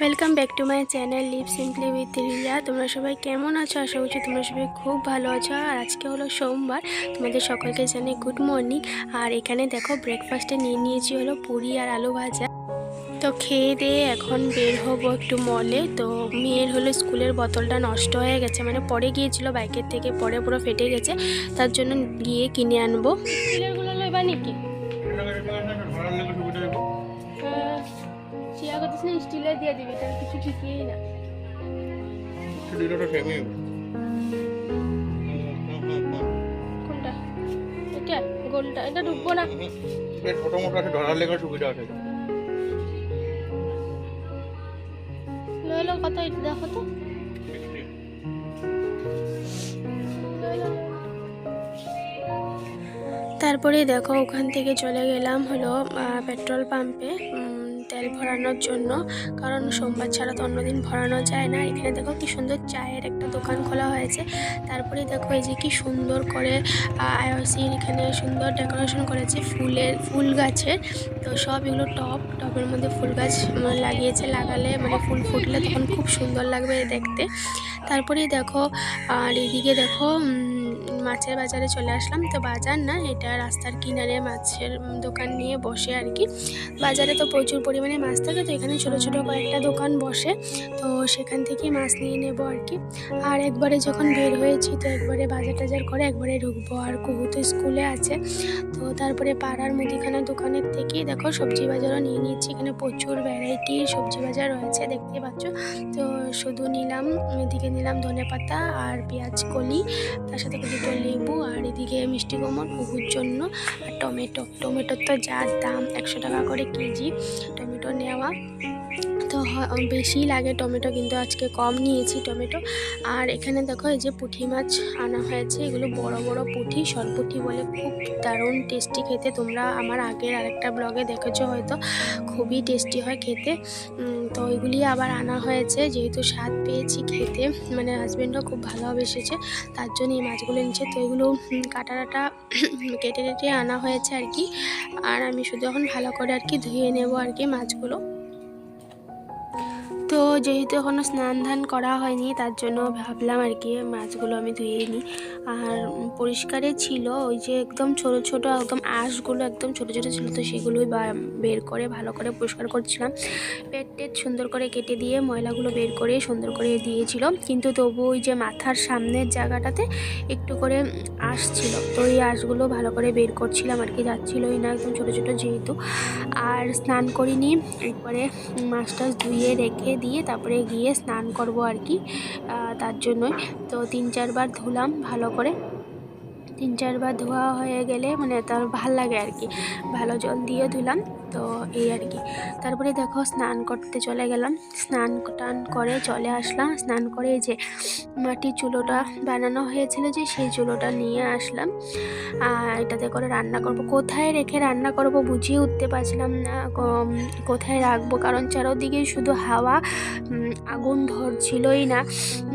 Welcome back to my channel live simply with Riya তোমরা সবাই কেমন আছো? আশা করছি তোমরা সবাই খুব ভালো আছো। আর আজকে হলো সোমবার। তোমাদের সকলকে জানাই গুড মর্নিং আর এখানে দেখো ব্রেকফাস্টে নিয়ে নিয়েছি হলো পুরি আর আলু ভাজা। তো খেয়ে দিয়ে এখন বের হব একটু মলে তো মেয়ের হলো স্কুলের বোতলটা নষ্ট হয়ে গেছে। মানে পরে গিয়েছিল বাইকের থেকে, পরে পুরো ফেটে গেছে। তার জন্য গিয়ে কিনে আনব। নাকি? না স্টিলের দিয়ে দিবি এটা কিছু ঠিকই না। কোনটা? এটা? গোলটা? এটা ঢুকবো না। ছোট মোটো আছে ধরার লেগে সুবিধা আছে। লইলো কত এটা দেখো তো। তারপরে দেখো ওখান থেকে চলে গেলাম হলো পেট্রোল পাম্পে। উম, ভরানোর জন্য কারণ সোমবার ছাড়া তো অন্যদিন ভরানো যায় না। এখানে দেখো কি সুন্দর চায়ের একটা দোকান খোলা হয়েছে। তারপরে দেখো এই যে কি সুন্দর করে আইওসির এখানে সুন্দর ডেকোরেশন করেছে ফুলের ফুল গাছের। তো সব এগুলো টপ টবের মধ্যে ফুল গাছ লাগিয়েছে লাগালে মানে ফুল ফুটলে তখন খুব সুন্দর লাগবে দেখতে। তারপরেই দেখো আর এদিকে দেখো মাছের বাজারে চলে আসলাম। তো বাজার না, এটা রাস্তার কিনারে মাছের দোকান নিয়ে বসে আর কি। বাজারে তো প্রচুর পরিমাণে মাছ থাকে, তো এখানে ছোট ছোট কয়েকটা দোকান বসে। তো সেখান থেকেই মাছ নিয়ে নেব আর কি। আর একবারে যখন বের হয়েছি, তো একবারে বাজার টাজার করে একবারে ঢুকবো। আর কুহু তো স্কুলে আছে, তো তারপরে পাড়ার মুদিখানা দোকানের থেকেই দেখো সবজি বাজারও নিয়ে নিচ্ছি এখানে প্রচুর ভ্যারাইটি সবজি বাজার রয়েছে দেখতে পাচ্ছ। তো শুধু নিলাম, এদিকে নিলাম ধনে পাতা আর পেঁয়াজ কলি, তার সাথে দুটো লেবু আর এদিকে মিষ্টি কুমড় কুকুর জন্য আর টমেটো। টমেটোর তো যা দাম, একশো টাকা করে কেজি। টমেটো নেওয়া তো বেশি লাগে টমেটো কিন্তু আজকে কম নিয়েছি টমেটো। আর এখানে দেখো এই যে পুঁটি মাছ আনা হয়েছে এগুলো বড় বড় পুঁটি সরপুঁটি বলে খুব দারুণ টেস্টি খেতে। তোমরা আমার আগের আরেকটা ব্লগে দেখেছ হয়তো খুবই টেস্টি হয় খেতে। তো ওইগুলি আবার আনা হয়েছে যেহেতু স্বাদ পেয়েছি খেতে মানে হাজব্যান্ডও খুব ভালোবেসেছে তার জন্য এই মাছগুলো নিচ্ছে তো এগুলো উম, কাটা কাটা কেটে কেটে আনা হয়েছে আর কি। আর আমি শুধু এখন ভালো করে আর কি ধুয়ে নেব আর কি মাছগুলো। তো যেহেতু এখনও স্নান ধান করা হয়নি, তার জন্য ভাবলাম আর কি মাছগুলো আমি ধুয়ে নিই। আর পরিষ্কারে ছিল, ওই যে একদম ছোট ছোট একদম আঁশগুলো একদম ছোট ছোট ছিল, তো সেগুলোই বের করে ভালো করে পরিষ্কার করছিলাম। পেট টেট সুন্দর করে কেটে দিয়ে ময়লাগুলো বের করে সুন্দর করে দিয়েছিল। কিন্তু তবু ওই যে মাথার সামনের জায়গাটাতে একটু করে আঁশ ছিল, তো ওই আঁশগুলো ভালো করে বের করছিলাম আর কি, যাচ্ছিলোই না একদম ছোট ছোট যেহেতু। আর স্নান করিনি এরপরে মাছ টাছ ধুয়ে রেখে দিয়ে তারপরে গিয়ে স্নান করব আর কি তার জন্যই। তো তিন চারবার ধুলাম ভালো করে। তিন চারবার ধোয়া হয়ে গেলে মানে তার ভালো লাগে আর কি। ভালো জল দিয়ে ধুলাম। তো এই আর কি। তারপরে দেখো স্নান করতে চলে গেলাম। স্নান টান করে চলে আসলাম। স্নান করে যে মাটির চুলোটা বানানো হয়েছিল যে সেই চুলোটা নিয়ে আসলাম। আর এটাতে করে রান্না করব। কোথায় রেখে রান্না করব বুঝিয়ে উঠতে পারছিলাম না। কোথায় রাখব? কারণ চারোদিকে শুধু হাওয়া আগুন ধরছিলই না।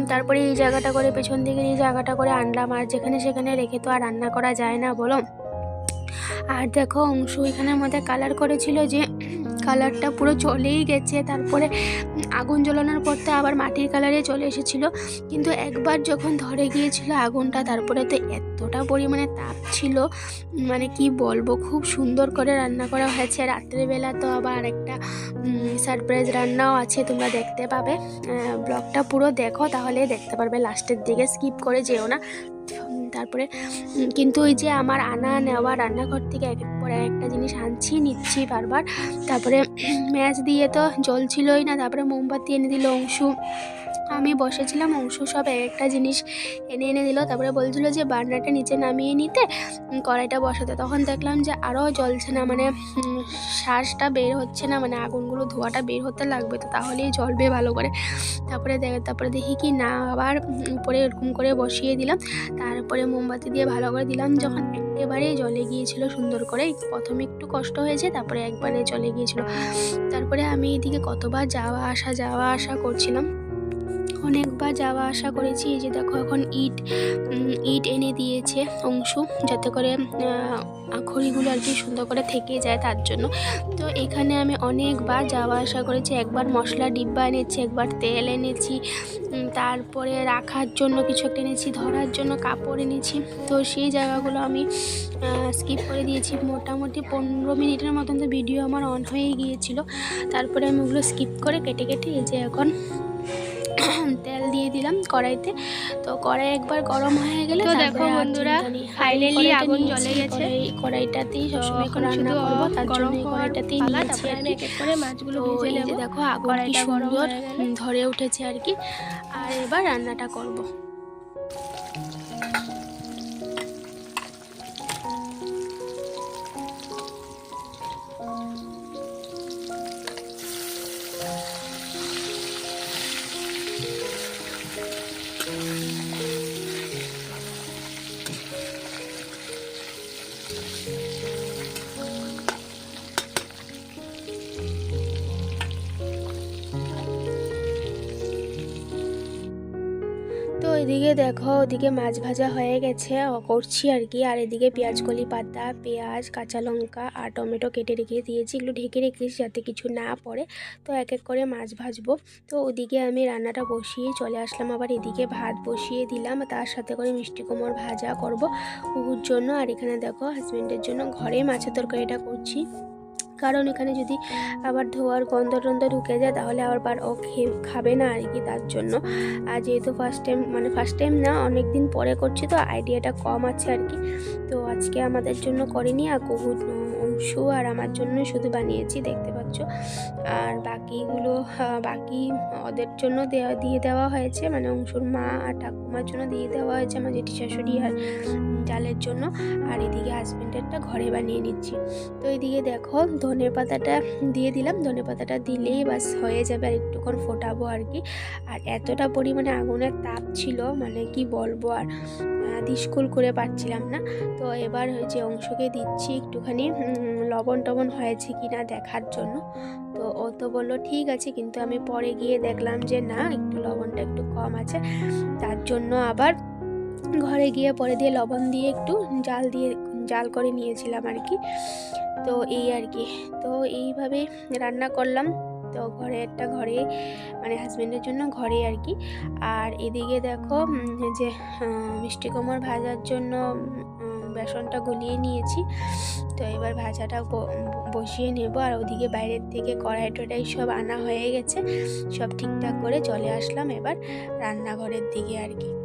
তারপরে এই জায়গাটা করে পেছন দিকের এই জায়গাটা করে আনলাম। আর যেখানে সেখানে রেখে তো আর রান্না করা যায় না, বলো? আর দেখো অংশ এখানের মধ্যে কালার করেছিল যে কালারটা পুরো চলেই গেছে। তারপরে আগুন জ্বালানোর পর তো আবার মাটির কালারে চলে এসেছিল। কিন্তু একবার যখন ধরে গিয়েছিল আগুনটা, তারপরে তো এতটা পরিমাণে তাপ ছিল মানে কি বলব, খুব সুন্দর করে রান্না করা হয়েছে। রাত্রেবেলা তো আবার আরেকটা সারপ্রাইজ রান্নাও আছে, তোমরা দেখতে পাবে। ব্লগটা পুরো দেখো, তাহলে দেখতে পারবে। লাস্টের দিকে স্কিপ করে যেও না। তারপরে কিন্তু ওই যে আমার আনা নেওয়া রান্নাঘর থেকে এক পর একটা জিনিস আনছি, নিচ্ছি বারবার। তারপরে ম্যাচ দিয়ে তো জল ছিলই না, তারপরে মোমবাতি এনে দিল, অংশু আমি বসেছিলাম, অংশ সব এক একটা জিনিস এনে এনে দিল, তারপরে বলছিল যে বার্নারটা নিচে নামিয়ে নিতে কড়াইটা বসাতে। তখন দেখলাম যে আরও জ্বলছে না মানে শ্বাসটা বের হচ্ছে না মানে আগুনগুলো, ধোয়াটা বের হতে লাগবে, তো তাহলেই জ্বলবে ভালো করে। তারপরে দেখ- তারপরে দেখি কি না, আবার উপরে এরকম করে বসিয়ে দিলাম। তারপরে মোমবাতি দিয়ে ভালো করে দিলাম, যখন একেবারে জলে গিয়েছিল সুন্দর করে প্রথমে একটু কষ্ট হয়েছে, তারপরে একবারে চলে গিয়েছিল। তারপরে আমি এদিকে কতবার যাওয়া আসা যাওয়া আসা করছিলাম। অনেকবার যাওয়া আসা করেছি, এই যে দেখো এখন ইট ইট এনে দিয়েছে অংশু যাতে করে খড়িগুলো আর কি সুন্দর করে থেকে যায় তার জন্য। তো এখানে আমি অনেকবার যাওয়া আসা করেছি, একবার মশলা ডিব্বা এনেছি, একবার তেল এনেছি তারপরে রাখার জন্য কিছু একটা এনেছি, ধরার জন্য কাপড় এনেছি। তো সেই জায়গাগুলো আমি স্কিপ করে দিয়েছি। মোটামুটি পনেরো মিনিটের মতন তো ভিডিও আমার অন হয়ে গিয়েছিল। তারপরে আমি ওগুলো স্কিপ করে কেটে কেটে এই যে এখন তেল দিয়ে দিলাম কড়াইতে। তো কড়াই একবার গরম হয়ে গেলে তো দেখো বন্ধুরা, কড়াইটা আগুন জ্বলে গেছে। এই কড়াইটাতেই সবসময় এখন রান্না করব। তার জন্য গরম এই কড়াইটাতেই নিয়েছি আর এক এক করে মাছগুলো ভেজে নেব। দেখো আগুন কি সুন্দর ধরে উঠেছে আর কি। আর এবার রান্নাটা করব। এদিকে দেখো, ওদিকে মাছ ভাজা হয়ে গেছে। করছি আর কি। আর এদিকে পেঁয়াজ কলি পাতা, পেঁয়াজ, কাঁচা লঙ্কা আর টমেটো কেটে রেখে দিয়েছি। এগুলো ঢেকে রেখেছি যাতে কিছু না পড়ে। তো এক এক করে মাছ ভাজবো। তো ওদিকে আমি রান্নাটা বসিয়ে চলে আসলাম। আবার এদিকে ভাত বসিয়ে দিলাম। তার সাথে করে মিষ্টি কুমড় ভাজা করব। কুকুর জন্য আর এখানে দেখো হাজব্যান্ডের জন্য ঘরে মাছের তরকারিটা করছি। কারণ এখানে যদি আবার ধোয়ার গন্ধ টন্ধ ঢুকে যায়, তাহলে আবার বার ও খাবে না আর কি তার জন্য। আর যেহেতু ফার্স্ট টাইম মানে ফার্স্ট টাইম না অনেক দিন পরে করছি তো আইডিয়াটা কম আছে আর কি। তো আজকে আমাদের জন্য করিনি, আর কবু অংশু আর আমার জন্য শুধু বানিয়েছি, দেখতে পাচ্ছ। আর বাকিগুলো বাকি ওদের জন্য দেওয়া দিয়ে দেওয়া হয়েছে মানে অংশুর মা আর ঠাকুমার জন্য দিয়ে দেওয়া হয়েছে, আমার জেঠি শাশুড়ি আর ডালের জন্য। আর এদিকে হাজব্যান্ডেরটা ঘরে বানিয়ে নিচ্ছি। তো এদিকে দেখো ধনে পাতাটা দিয়ে দিলাম। ধনে পাতাটা দিলেই বাস হয়ে যাবে আর একটুক্ষণ ফোটাবো আর কি। আর এতটা পরিমাণে আগুনের তাপ ছিল মানে কি বলব আর স্কুল করে পারছিলাম না। তো এবার যে অংশকে দিচ্ছি একটুখানি লবণ টবণ হয়েছে কি না দেখার জন্য। তো ও তো বলল, ঠিক আছে। কিন্তু আমি পরে গিয়ে দেখলাম যে না, একটু লবণটা একটু কম আছে। তার জন্য আবার ঘরে গিয়ে পরে দিয়ে লবণ দিয়ে একটু জাল দিয়ে, জাল করে নিয়েছিলাম আর কি। তো এই আর কি। তো এইভাবে রান্না করলাম। তো ঘরে একটা ঘরে মানে হাজব্যান্ডের জন্য ঘরে আর কি। আর এদিকে দেখো যে মিষ্টি কোমর ভাজার জন্য বেসনটা গলিয়ে নিয়েছি। তো এবার ভাজাটা বসিয়ে নেব। আর ওদিকে বাইরের থেকে কড়াই টড়াই সব আনা হয়ে গেছে। সব ঠিকঠাক করে চলে আসলাম এবার রান্নাঘরের দিকে আর কি।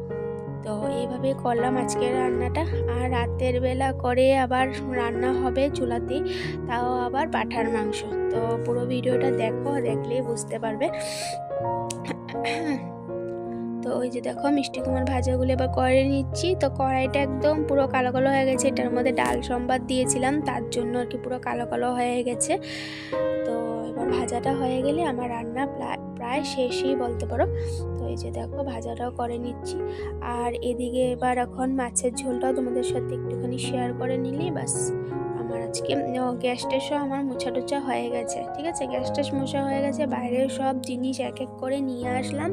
তো এইভাবে করলাম আজকের রান্নাটা। আর রাতের বেলা করে আবার রান্না হবে চুলাতেই তাও আবার পাঠার মাংস। তো পুরো ভিডিওটা দেখো, দেখলেই বুঝতে পারবে। তো ওই যে দেখো, মিষ্টি কুমার ভাজাগুলো এবার করে নিচ্ছি। তো কড়াইটা একদম পুরো কালো কালো হয়ে গেছে। এটার মধ্যে ডাল সম্বাদ দিয়েছিলাম, তার জন্য আর কি পুরো কালো কালো হয়ে গেছে। তো এবার ভাজাটা হয়ে গেলে আমার রান্না প্রায় প্রায় শেষই বলতে পারো। তো এই যে দেখো, ভাজাটাও করে নিচ্ছি। আর এদিকে এবার এখন মাছের ঝোলটাও তোমাদের সাথে একটুখানি শেয়ার করে নিলেই বাস আমার আজকে গ্যাস ট্যাসও আমার মোছা টোছা হয়ে গেছে, ঠিক আছে? গ্যাস ট্যাস মোছা হয়ে গেছে বাইরের সব জিনিস এক এক করে নিয়ে আসলাম।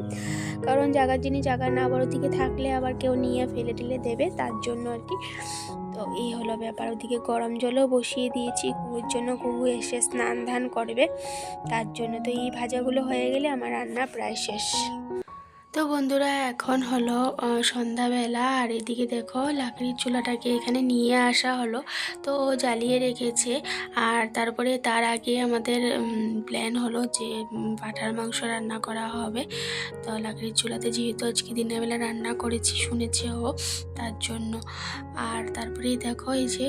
কারণ জায়গার জিনিস জায়গার না, বড় দিকে থাকলে আবার কেউ নিয়ে ফেলে টেলে দেবে, তার জন্য আর কি। তো এই হলো ব্যাপার। ওদিকে গরম জলও বসিয়ে দিয়েছি। কুকুর জন্য কুকু এসে স্নান ধান করবে। তার জন্য তো এই ভাজাগুলো হয়ে গেলে আমার রান্না প্রায় শেষ। তো বন্ধুরা, এখন হলো সন্ধ্যাবেলা। আর এদিকে দেখো, লাকড়ির চুলাটাকে এখানে নিয়ে আসা হলো। তো ও জ্বালিয়ে রেখেছে। আর তারপরে তার আগে আমাদের প্ল্যান হলো যে পাঁঠার মাংস রান্না করা হবে। তো লাকড়ির চুলাতে যেহেতু আজকে দিনের বেলা রান্না করেছি, শুনেছে ও তার জন্য। আর তারপরেই দেখো, এই যে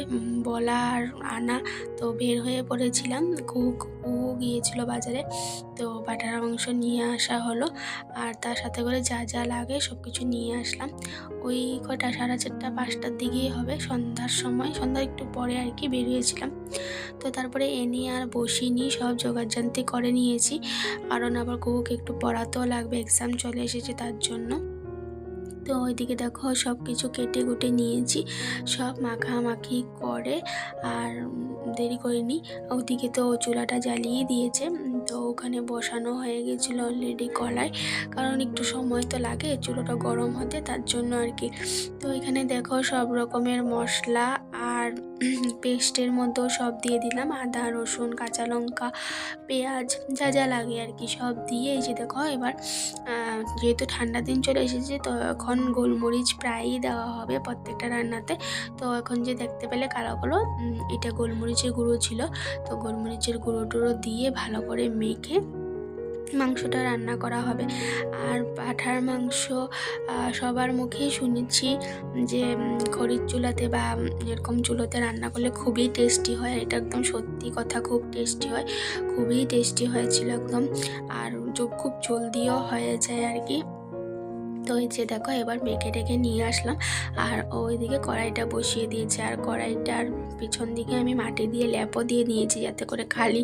বলা আর আনা, তো বের হয়ে পড়েছিলাম। কুকু গিয়েছিল বাজারে। তো বাটার মাংস নিয়ে আসা হলো। আর তার সাথে করে যা যা লাগে সব কিছু নিয়ে আসলাম। ওই কটা সাড়ে চারটা, পাঁচটার দিকেই হবে। সন্ধ্যার সময়, সন্ধ্যার একটু পরে আর কি বেরিয়েছিলাম। তো তারপরে এনে আর বসিনি, সব জোগাড়জান্তি করে নিয়েছি। কারণ আবার কুকুকে একটু পড়াতেও লাগবে এক্সাম চলে এসেছে তার জন্য। তো ওইদিকে দেখো সব কিছু কেটে কুটে নিয়েছি, সব মাখামাখি করে। আর দেরি করিনি, ওদিকে তো চুলাটা জ্বালিয়ে দিয়েছে। তো ওখানে বসানো হয়ে গেছিল অলরেডি কলায়। কারণ একটু সময় তো লাগে, চুলোটা গরম হতে, তার জন্য আর কি। তো এখানে দেখো সব রকমের মশলা আর পেস্টের মধ্যেও সব দিয়ে দিলাম। আদা, রসুন, কাঁচা লঙ্কা, পেঁয়াজ, যা যা লাগে আর কি সব দিয়ে এই যে দেখো এবার যেহেতু ঠান্ডা দিন চলে এসেছে তো এখন গোলমরিচ প্রায়ই দেওয়া হবে প্রত্যেকটা রান্নাতে। তো এখন যে দেখতে পেলে কালো কালো এটা গোলমরিচের গুঁড়ো ছিল। তো গোলমরিচের গুঁড়ো টুড়ো দিয়ে ভালো করে মেখে মাংসটা রান্না করা হবে। আর পাঠার মাংস সবার মুখেই শুনেছি যে খড়ির চুলাতে বা এরকম চুলোতে রান্না করলে খুবই টেস্টি হয়। এটা একদম সত্যি কথা, খুব টেস্টি হয়। খুবই টেস্টি হয়েছিল একদম। আর খুব জলদিও হয়ে যায় আর কি। তো এই যে দেখো, এবার মেখে টেকে নিয়ে আসলাম। আর ওইদিকে কড়াইটা বসিয়ে দিয়েছি। আর কড়াইটার পিছন দিকে আমি মাটি দিয়ে ল্যাপও দিয়ে নিয়েছি যাতে করে খালি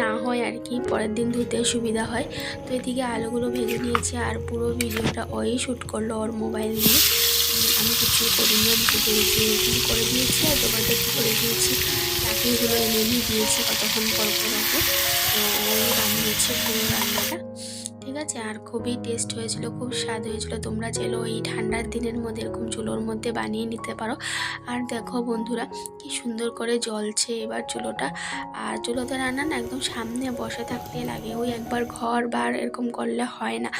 না হয় আর কি, পরের দিন ধুতে সুবিধা হয়। তো এদিকে আলুগুলো ভেজে নিয়েছি আর পুরো ভিডিওটা ওই শ্যুট করল ওর মোবাইল দিয়ে আমি কিছু করিনি, আমি এডিটিং করে দিয়েছি আর তোমাদের করে দিয়েছি। চাকরিগুলো এনে এনে দিয়েছি কতক্ষণ পর পর তো ওই বানিয়েছে পুরো রান্নাটা। আছে? আর খুবই টেস্ট হয়েছিল, খুব স্বাদ হয়েছিল। তোমরা চাইলেও এই ঠান্ডার দিনের মধ্যে এরকম চুলোর মধ্যে বানিয়ে নিতে পারো। আর দেখো বন্ধুরা, কি সুন্দর করে জ্বলছে এবার চুলোটা। আর চুলোতে রান্না না একদম সামনে বসে থাকতে লাগে। ওই একবার ঘর বার এরকম করলে হয় না।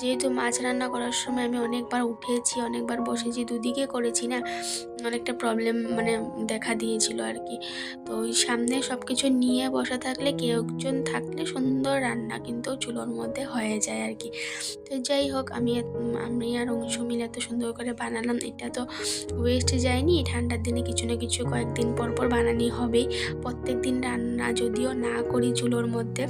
যেহেতু মাছ রান্না করার সময় আমি অনেকবার উঠেছি, অনেকবার বসেছি, দুদিকে করেছি না, অনেকটা প্রবলেম মানে দেখা দিয়েছিল আর কি। তো ওই সামনে সব কিছু নিয়ে বসে থাকলে কেউ একজন থাকলে সুন্দর রান্না কিন্তু চুলোর মধ্যে হয়ে যায় আর কি তো যাই হোক, আমি আমি আর অংশ মিলে এত সুন্দর করে বানালাম। এটা তো ওয়েস্ট যায়নি ঠান্ডার দিনে কিছু না কিছু কয়েকদিন পর পর বানানি হবেই। প্রত্যেক দিন রান্না যদিও না করি চুলোর মধ্যে,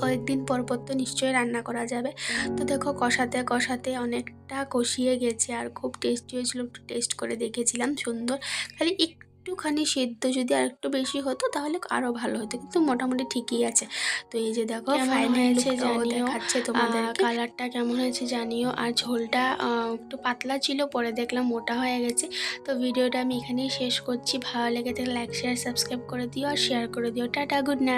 কয়েকদিন পর পর তো নিশ্চয়ই রান্না করা যাবে। তো দেখো, কষাতে কষাতে অনেকটা কষিয়ে গেছে আর খুব টেস্টি হয়েছিল, একটু টেস্ট করে দেখেছিলাম, সুন্দর। খালি একটুখানি সেদ্ধ যদি আর একটু বেশি হতো তাহলে আরও ভালো হতো কিন্তু মোটামুটি ঠিকই আছে। তো এই যে দেখো ফাইন হয়েছে। দেখাচ্ছে তোমাদের কালারটা কেমন হয়েছে জানিও। আর ঝোলটা একটু পাতলা ছিল পরে দেখলাম মোটা হয়ে গেছে। তো ভিডিওটা আমি এখানেই শেষ করছি। ভালো লেগে থাকলে লাইক শেয়ার সাবস্ক্রাইব করে দিও আর শেয়ার করে দিও। Tata good night